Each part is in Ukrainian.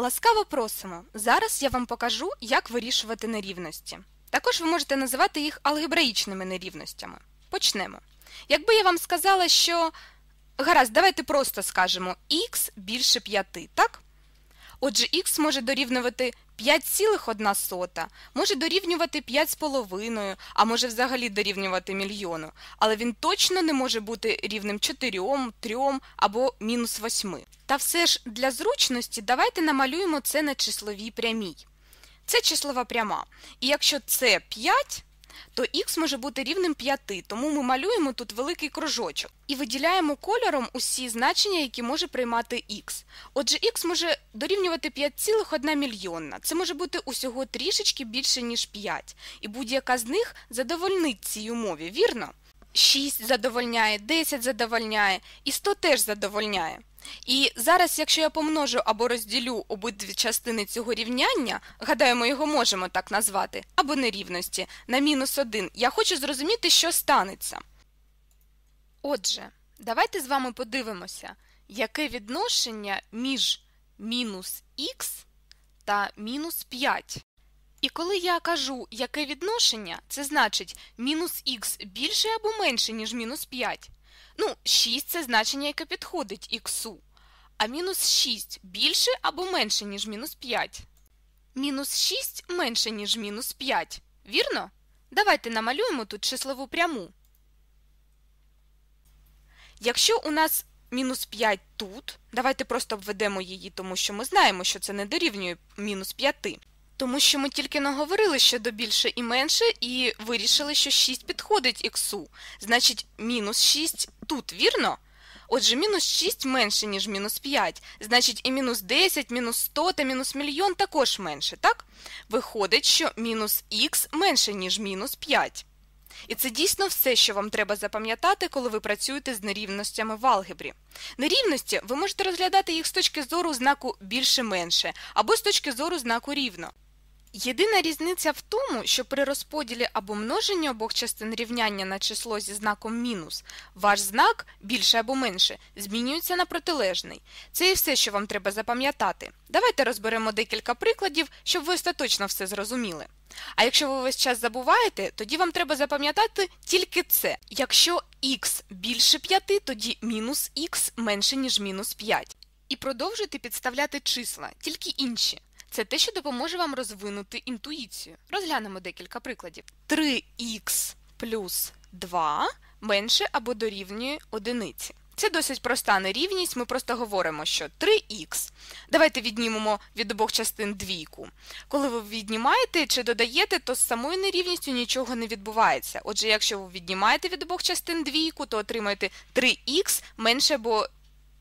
Ласкаво просимо! Зараз я вам покажу, як вирішувати нерівності. Також ви можете називати їх алгебраїчними нерівностями. Почнемо. Якби я вам сказала, що. Гаразд, давайте просто скажемо х більше 5, так? Отже, х може дорівнювати 5,1, може дорівнювати 5,5, а може взагалі дорівнювати мільйону. Але він точно не може бути рівним 4, 3 або мінус 8. Та все ж для зручності давайте намалюємо це на числовій прямій. Це числова пряма. І якщо це 5, то х може бути рівним 5, тому ми малюємо тут великий кружочок і виділяємо кольором усі значення, які може приймати х. Отже, х може дорівнювати 5,1 мільйонна. Це може бути усього трішечки більше, ніж 5. І будь-яка з них задовольнить цій умові, вірно? 6 задовольняє, 10 задовольняє і 100 теж задовольняє. І зараз, якщо я помножу або розділю обидві частини цього рівняння, гадаю, ми його можемо так назвати, або нерівності, на мінус 1, я хочу зрозуміти, що станеться. Отже, давайте з вами подивимося, яке відношення між мінус х та мінус 5. І коли я кажу, яке відношення, це значить мінус х більше або менше, ніж мінус 5. Ну, 6 це значення, яке підходить х. А мінус 6 більше або менше, ніж мінус 5. Мінус 6 менше, ніж мінус 5. Вірно? Давайте намалюємо тут числову пряму. Якщо у нас мінус 5 тут, давайте просто обведемо її, тому що ми знаємо, що це не дорівнює мінус 5. Тому що ми тільки наговорили щодо більше і менше, і вирішили, що 6 підходить х. Значить, мінус 6 тут, вірно? Отже, мінус 6 менше, ніж мінус 5. Значить, і мінус 10, мінус 100 та мінус мільйон також менше, так? Виходить, що мінус х менше, ніж мінус 5. І це дійсно все, що вам треба запам'ятати, коли ви працюєте з нерівностями в алгебрі. Нерівності ви можете розглядати їх з точки зору знаку більше-менше або з точки зору знаку рівно. Єдина різниця в тому, що при розподілі або множенні обох частин рівняння на число зі знаком мінус, ваш знак більше або менше змінюється на протилежний. Це і все, що вам треба запам'ятати. Давайте розберемо декілька прикладів, щоб ви остаточно все зрозуміли. А якщо ви весь час забуваєте, тоді вам треба запам'ятати тільки це. Якщо х більше 5, тоді мінус х менше, ніж мінус 5. І продовжуйте підставляти числа, тільки інші. Це те, що допоможе вам розвинути інтуїцію. Розглянемо декілька прикладів. 3х плюс 2 менше або дорівнює одиниці. Це досить проста нерівність, ми просто говоримо, що 3х. Давайте віднімемо від обох частин двійку. Коли ви віднімаєте чи додаєте, то з самою нерівністю нічого не відбувається. Отже, якщо ви віднімаєте від обох частин двійку, то отримаєте 3х менше або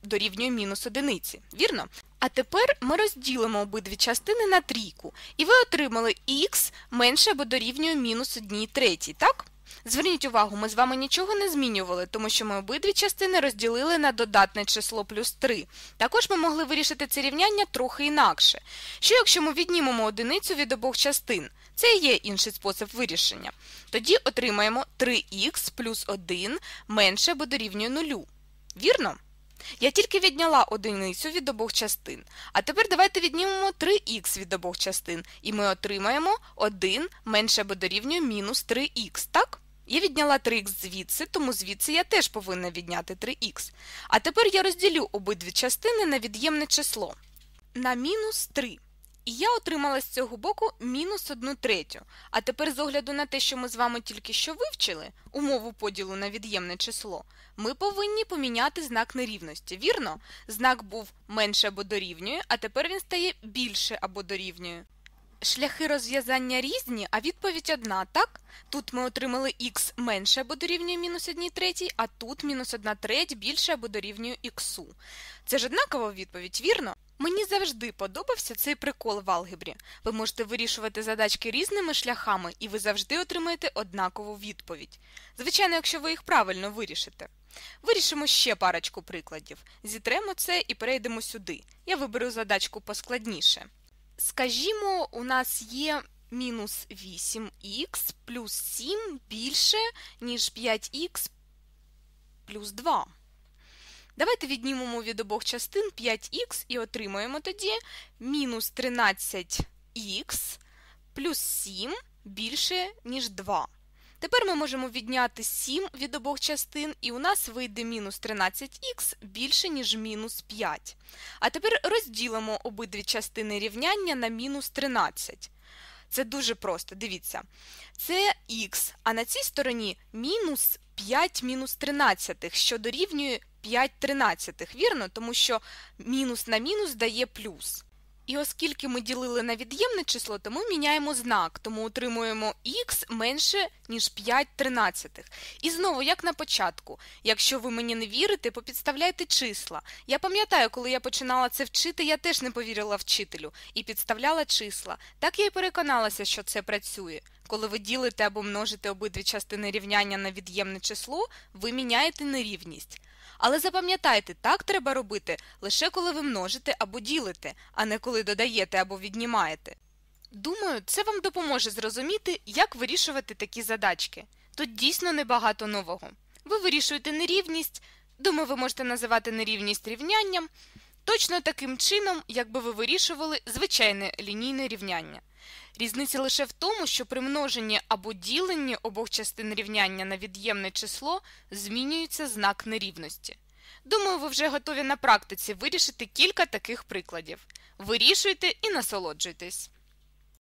дорівнює мінус одиниці. Вірно? А тепер ми розділимо обидві частини на трійку, і ви отримали х менше або дорівнює мінус 1 третій, так? Зверніть увагу, ми з вами нічого не змінювали, тому що ми обидві частини розділили на додатне число плюс 3. Також ми могли вирішити це рівняння трохи інакше. Що якщо ми віднімемо одиницю від обох частин? Це і є інший спосіб вирішення. Тоді отримаємо 3х плюс 1 менше або дорівнює 0. Вірно? Я тільки відняла одиницю від обох частин. А тепер давайте віднімемо 3х від обох частин, і ми отримаємо 1 менше або дорівнює мінус 3х, так? Я відняла 3х звідси, тому звідси я теж повинна відняти 3х. А тепер я розділю обидві частини на від'ємне число. На мінус 3. І я отримала з цього боку мінус 1 третю. А тепер, з огляду на те, що ми з вами тільки що вивчили, умову поділу на від'ємне число, ми повинні поміняти знак нерівності. Вірно? Знак був менше або дорівнює, а тепер він стає більше або дорівнює. Шляхи розв'язання різні, а відповідь одна, так? Тут ми отримали х менше або дорівнює мінус 1 третій, а тут мінус 1 треть більше або дорівнює х. Це ж однакова відповідь, вірно? Мені завжди подобався цей прикол в алгебрі. Ви можете вирішувати задачки різними шляхами, і ви завжди отримаєте однакову відповідь. Звичайно, якщо ви їх правильно вирішите. Вирішимо ще парочку прикладів. Зітремо це і перейдемо сюди. Я виберу задачку поскладніше. Скажімо, у нас є мінус 8х плюс 7 більше, ніж 5х плюс 2. Давайте віднімемо від обох частин 5х і отримаємо тоді мінус 13х плюс 7 більше, ніж 2. Тепер ми можемо відняти 7 від обох частин, і у нас вийде мінус 13х більше, ніж мінус 5. А тепер розділимо обидві частини рівняння на мінус 13. Це дуже просто, дивіться. Це х, а на цій стороні мінус 5 мінус 13, що дорівнює 5 тринадцятих, вірно? Тому що мінус на мінус дає плюс. І оскільки ми ділили на від'ємне число, то ми міняємо знак, тому отримуємо х менше, ніж 5 тринадцятих. І знову, як на початку, якщо ви мені не вірите, попідставляйте числа. Я пам'ятаю, коли я починала це вчити, я теж не повірила вчителю і підставляла числа. Так я й переконалася, що це працює. Коли ви ділите або множите обидві частини рівняння на від'ємне число, ви міняєте нерівність. Але запам'ятайте, так треба робити лише коли ви множите або ділите, а не коли додаєте або віднімаєте. Думаю, це вам допоможе зрозуміти, як вирішувати такі задачки. Тут дійсно небагато нового. Ви вирішуєте нерівність, думаю, ви можете називати нерівність рівнянням, точно таким чином, якби ви вирішували звичайне лінійне рівняння. Різниця лише в тому, що при множенні або діленні обох частин рівняння на від'ємне число змінюється знак нерівності. Думаю, ви вже готові на практиці вирішити кілька таких прикладів. Вирішуйте і насолоджуйтесь.